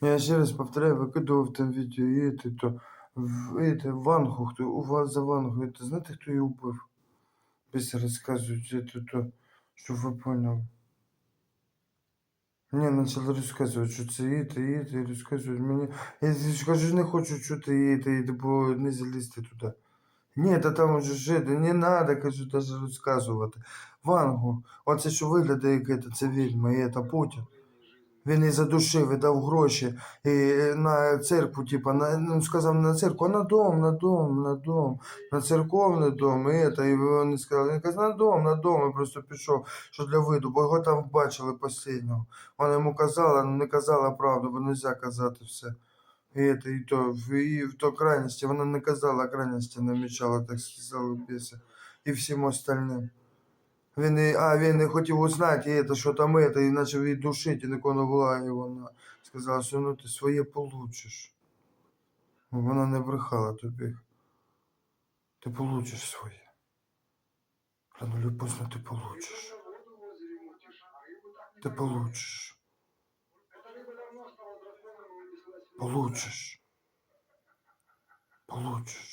Я ще раз повторяю, викидував там відео, і это, то, в, это, Вангу, хто, у вас за Вангу, это, знаєте, хто її убив? Без розказують, это, то, щоб ви поняли. Мені почали розказувати, що це і те, і те, і розказують мені. Я ж кажу, не хочу чути і те, і те, бо не залізти туди. Ні, та там уже жити, не треба, кажу, даже розказувати. Вангу, оце що виглядає, як це, це відьма, і це Путін. Він і задушив, і дав гроші і е, на церкву, типа, на, ну, сказав на церкву, а на дом, на дом, на дом, на церковний дом, і это, і вони сказали, він каже, на дом, на дом, і просто пішов, що для виду, бо його там бачили останнього. Вона йому казала, не казала правду, бо не можна казати все. І, это, і, то, і в то крайності, вона не казала, крайності намічала, так сказали біси. І всім остальним. Він, і- а, він не хотів узнати, і це, що там это, і почав її душити, і не була, і вона сказала, що ну ти своє получиш. Ну, Вона не брехала тобі. Ти получиш своє. Рано чи поздно ти получиш. Ти. Получиш. Получиш. Получиш.